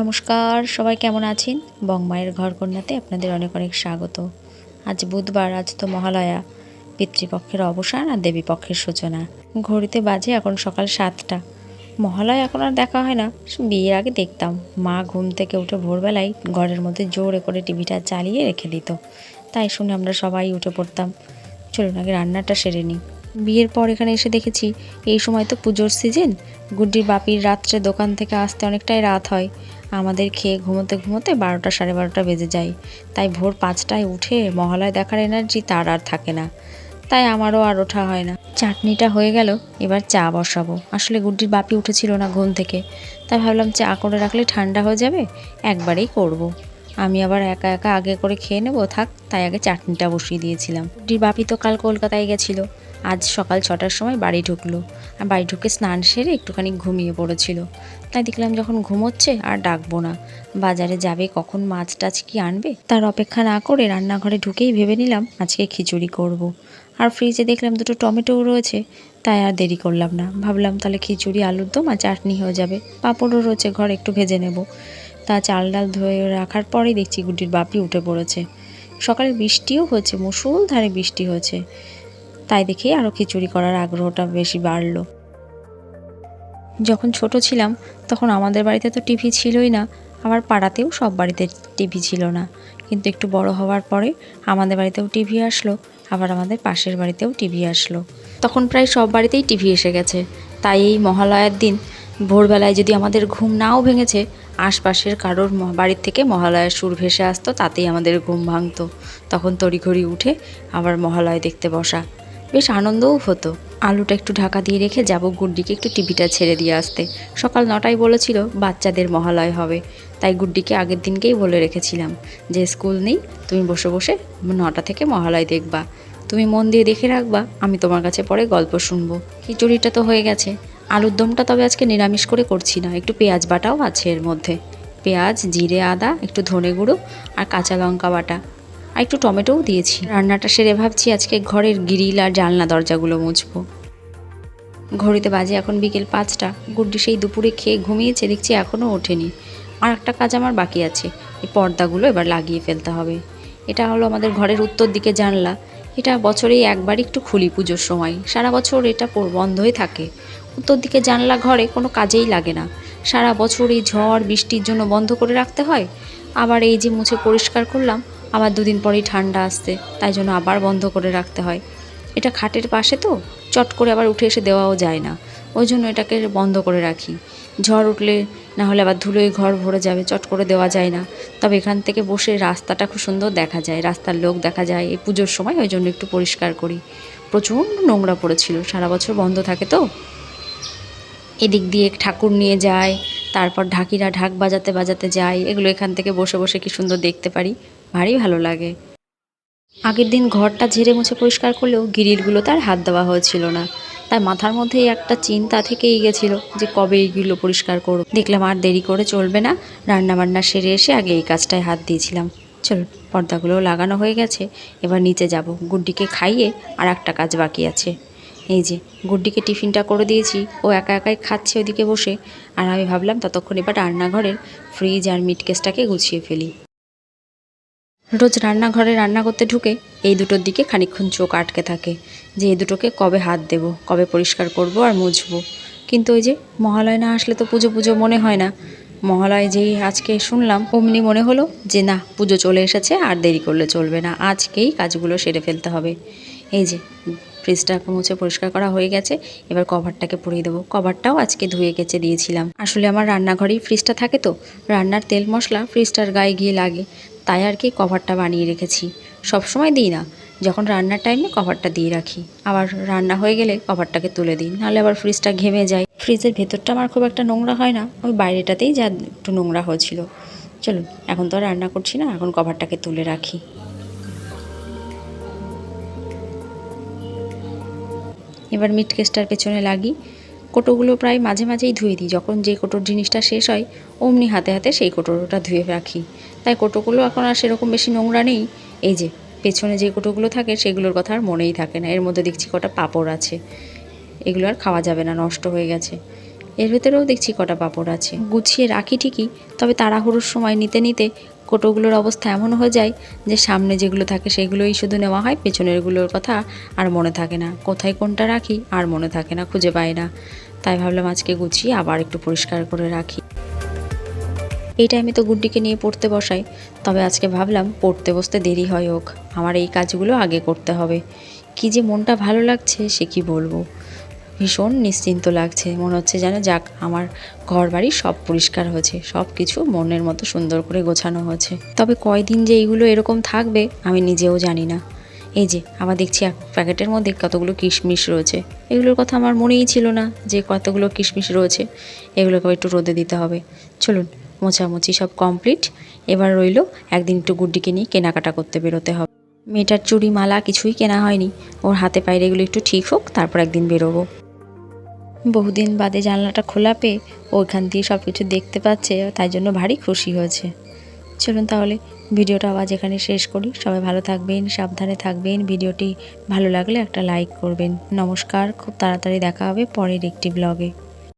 নমস্কার, সবাই কেমন আছেন? বংমায়ের ঘর কন্যাতে আপনাদের অনেক অনেক স্বাগত। আজ বুধবার, আজ তো মহালয়া, পিতৃপক্ষের অবসান আর দেবীপক্ষের সূচনা। ঘড়িতে বাজে এখন সকাল সাতটা। মহালয়া এখন আর দেখা হয় না, বিয়ের আগে দেখতাম। মা ঘুম থেকে উঠে ভোরবেলায় ঘরের মধ্যে জোরে করে টিভিটা চালিয়ে রেখে দিত। তাই শুনে আমরা সবাই উঠে পড়তাম। চলুন আগে রান্নাটা সেরে নিই। বিয়ের পর এখানে এসে দেখেছি, এই সময় তো পুজোর সিজন গুড্ডির বাপির রাত্রে দোকান থেকে আসতে অনেকটাই রাত হয়। আমাদের খেয়ে ঘুমোতে ঘুমোতে বারোটা সাড়ে বারোটা বেজে যায়। তাই ভোর পাঁচটায় উঠে মহালয় দেখার এনার্জি তার আর থাকে না। তাই আমারও আর ওঠা হয় না। চাটনিটা হয়ে গেল, এবার চা বসাবো। আসলে গুড্ডির বাপি উঠেছিল না ঘুম থেকে। তাই ভাবলাম চা করে রাখলে ঠান্ডা হয়ে যাবে, একবারেই করব। আমি আবার একা একা আগে করে খেয়ে নেব, থাক, তাই আগে চাটনিটা বসিয়ে দিয়েছিলাম। গুড্ডির বাপি তো কাল কলকাতায় গেছিল। আজ সকাল ছটার সময় বাড়ি ঢুকলো। আর বাড়ি ঢুকে স্নান সেরে একটুখানি ঘুমিয়ে পড়েছিল। তাই দেখলাম যখন ঘুমোচ্ছে আর ডাকবো না। বাজারে যাবে কখন মাছ টাছ কি আনবে? তার অপেক্ষা না করে রান্নাঘরে ঢুকেই ভেবে নিলাম আজকে খিচুড়ি করব। আর ফ্রিজে দেখলাম দুটো টমেটোও রয়েছে। তাই আর দেরি করলাম না। ভাবলাম তাহলে খিচুড়ি, আলুর দম আর চাটনি হয়ে যাবে। পাঁপড়ও রয়েছে ঘর, একটু ভেজে নেব। তা চাল ডাল ধুয়ে রাখার পরেই দেখছি গুড্ডির বাপি উঠে পড়েছে। সকালে বৃষ্টিও হয়েছে মুসুল ধারে বৃষ্টি হয়েছে। তাই দেখেই আরও খিচুড়ি করার আগ্রহটা বেশি বাড়লো। যখন ছোট ছিলাম, তখন আমাদের বাড়িতে তো টিভি ছিলই না, আবার পাড়াতেও সব বাড়িতে টিভি ছিল না। কিন্তু একটু বড় হওয়ার পরে আমাদের বাড়িতেও টিভি আসলো, আবার আমাদের পাশের বাড়িতেও টিভি আসলো। তখন প্রায় সব বাড়িতেই টিভি এসে গেছে। তাই এই মহালয়ার দিন, ভোরবেলায় যদি আমাদের ঘুম নাও ভেঙেছে, আশপাশের কারোর বাড়ির থেকে মহালয়ার সুর ভেসে আসতো, তাতেই আমাদের ঘুম ভাঙতো। তখন তড়িঘড়ি উঠে আবার মহালয় দেখতে বসা। বেশ আনন্দও হতো। আলুটা একটু ঢাকা দিয়ে রেখে যাব গুড্ডিকে একটু টিভিটা ছেড়ে দিয়ে আসতে। সকাল নটায় বলেছিল, বাচ্চাদের মহালয় হবে। তাই গুড্ডিকে আগের দিনকেই বলে রেখেছিলাম যে, স্কুল নেই, তুমি বসে বসে নটা থেকে মহালয় দেখবা। তুমি মন দিয়ে দেখে রাখবা, আমি তোমার কাছে পরে গল্প শুনব। খিচুড়িটা তো হয়ে গেছে। আলুর দমটা তবে আজকে নিরামিষ করে করছি না, একটু পেঁয়াজ বাটাও আছে এর মধ্যে। পেঁয়াজ, জিরে, আদা, একটু ধনে গুঁড়ো আর কাঁচা লঙ্কা বাটা। আর একটু টমেটোও দিয়েছি। রান্নাটা সেরে ভাবছি আজকে ঘরের গ্রিল আর জানলা দরজাগুলো মুছবো। ঘড়িতে বাজে এখন বিকেল পাঁচটা। গুড্ডি সেই দুপুরে খেয়ে ঘুমিয়েছে, দেখছি এখনও ওঠেনি। আর একটা কাজ আমার বাকি আছে, এই পর্দাগুলো এবার লাগিয়ে ফেলতে হবে। এটা হলো আমাদের ঘরের উত্তর দিকে জানলা। এটা বছরেই একবার একটু খুলি পুজোর সময়। সারা বছর এটা বন্ধই থাকে। উত্তর দিকে জানলা ঘরে কোনো কাজেই লাগে না। সারা বছর এই ঝড়, বৃষ্টির জন্য বন্ধ করে রাখতে হয়। আবার এই যে মুছে পরিষ্কার করলাম আবার দুদিন পরেই ঠান্ডা আসতে তাই জন্য আবার বন্ধ করে রাখতে হয়। এটা খাটের পাশে তো, চট করে আবার উঠে এসে দেওয়াও যায় না। ওই জন্য এটাকে বন্ধ করে রাখি। ঝড় উঠলে না হলে আবার ধুলোয় ঘর ভরে যাবে, চট করে দেওয়া যায় না। তবে এখান থেকে বসে রাস্তাটা খুব সুন্দর দেখা যায়, রাস্তার লোক দেখা যায়, এই পুজোর সময় ওই জন্য একটু পরিষ্কার করি। প্রচণ্ড নোংরা পড়েছিল, সারা বছর বন্ধ থাকে তো। এদিক দিয়ে ঠাকুর নিয়ে যায় তারপর ঢাকিরা ঢাক বাজাতে বাজাতে যায় এগুলো এখান থেকে বসে বসে কি সুন্দর দেখতে পারি। ভারী ভালো লাগে। আগের দিন ঘরটা ঝেড়ে মুছে পরিষ্কার করলেও গিরিলগুলো তার হাত দেওয়া হয়েছিল না। তাই মাথার মধ্যেই একটা চিন্তা থেকেই গেছিল যে কবে এইগুলো পরিষ্কার করব। দেখলাম আর দেরি করে চলবে না। রান্না বান্না সেরে এসে আগে এই কাজটায় হাত দিয়েছিলাম। চল পর্দাগুলো লাগানো হয়ে গেছে। এবার নিচে যাব। গুড্ডিকে খাইয়ে আর একটা কাজ বাকি আছে। এই যে, গুড্ডিকে টিফিনটা করে দিয়েছি, ও একা একাই খাচ্ছে ওদিকে বসে। আর আমি ভাবলাম ততক্ষণ এবার রান্নাঘরের ফ্রিজ আর মিট কেসটাকে গুছিয়ে ফেলি। রোজ রান্নাঘরে রান্না করতে ঢুকে এই দুটোর দিকে খানিকক্ষণ চোখ আটকে থাকে যে এই দুটোকে কবে হাত দেব, কবে পরিষ্কার করব আর মুছবো। কিন্তু ওই যে মহালয় না আসলে তো পুজো পুজো মনে হয় না। মহালয় যেই আজকে শুনলাম, অমনি মনে হলো যে না, পুজো চলে এসেছে আর দেরি করলে চলবে না, আজকেই কাজগুলো সেরে ফেলতে হবে। এই যে ফ্রিজটা মুছে পরিষ্কার করা হয়ে গেছে। এবার কভারটাকে পরিয়ে দেবো। কভারটাও আজকে ধুয়ে কেচে দিয়েছিলাম। আসলে আমার রান্নাঘরেই ফ্রিজটা থাকে তো, রান্নার তেল মশলা ফ্রিজটার গায়ে গিয়ে লাগে। তাই আর কি কভারটা বানিয়ে রেখেছি। সব সময় দিই না। যখন রান্নার টাইমে কভারটা দিয়ে রাখি। আবার রান্না হয়ে গেলে কভারটাকে তুলে দিই। নাহলে আবার ফ্রিজটা ঘেমে যায়। ফ্রিজের ভেতরটা আমার খুব একটা নোংরা হয় না। ওই বাইরেটাতেই যা একটু নোংরা হয়েছিল। চলুন, এখন তো রান্না করছি না। এখন কভারটাকে তুলে রাখি। এবার মিট কেসটার পেছনে লাগি। কোটোগুলো প্রায় মাঝে মাঝেই ধুয়ে দিই। যখন যে কোটোর জিনিসটা শেষ হয়, অমনি হাতে হাতে সেই কোটোটা ধুয়ে রাখি। তাই কোটোগুলো এখন আর সেরকম বেশি নোংরা নেই। এই যে, পেছনে যে কোটোগুলো থাকে, সেগুলোর কথা আর মনেই থাকে না। এর মধ্যে দেখছি কটা পাপড় আছে। এগুলো আর খাওয়া যাবে না, নষ্ট হয়ে গেছে। এর ভেতরেও দেখছি কটা পাপড় আছে। গুছিয়ে রাখি ঠিকই, তবে তাড়াহুড়োর সময় নিতে নিতে কোটোগুলোর অবস্থা এমন হয়ে যায় যে সামনে যেগুলো থাকে সেগুলোই শুধু নেওয়া হয়, পেছনেরগুলোর কথা আর মনে থাকে না। কোথায় কোনটা রাখি আর মনে থাকে না, খুঁজে পাই না। তাই ভাবলাম আজকে গুছিয়ে আবার একটু পরিষ্কার করে রাখি। এই টাইমে তো গুড্ডিকে নিয়ে পড়তে বসাই, তবে আজকে ভাবলাম পড়তে বসতে দেরি হয় হোক, আমার এই কাজগুলো আগে করতে হবে। কি যে মনটা ভালো লাগছে সে কি বলব। ভীষণ নিশ্চিন্ত লাগছে। মনে হচ্ছে যেন, যাক, আমার ঘর বাড়ি সব পরিষ্কার হয়েছে। সব কিছু মনের মতো সুন্দর করে গোছানো হয়েছে। তবে কয়দিন যে এইগুলো এরকম থাকবে, আমি নিজেও জানি না। এই যে, আবার দেখছি এক প্যাকেটের মধ্যে কতগুলো কিশমিশ রয়েছে। এগুলোর কথা আমার মনেই ছিল না যে কতগুলো কিশমিশ রয়েছে। এগুলোকে একটু রোদে দিতে হবে। চলুন, মোছামুছি সব কমপ্লিট। এবার রইল একদিন একটু গুড্ডিকে নিয়ে কেনাকাটা করতে বেরোতে হবে। মেয়েটার চুড়ি মালা কিছুই কেনা হয়নি। ওর হাতে পায়ে এগুলো একটু ঠিক হোক, তারপর একদিন বেরোবো। বহুদিন বাদে জানলাটা খোলা পেয়ে ওইখান দিয়ে সব কিছু দেখতে পাচ্ছে, তাই জন্য ভারী খুশি হয়েছে। চলুন তাহলে ভিডিওটা আবার এখানে শেষ করি। সবাই ভালো থাকবেন, সাবধানে থাকবেন। ভিডিওটি ভালো লাগলে একটা লাইক করবেন। নমস্কার, খুব তাড়াতাড়ি দেখা হবে পরের একটি ব্লগে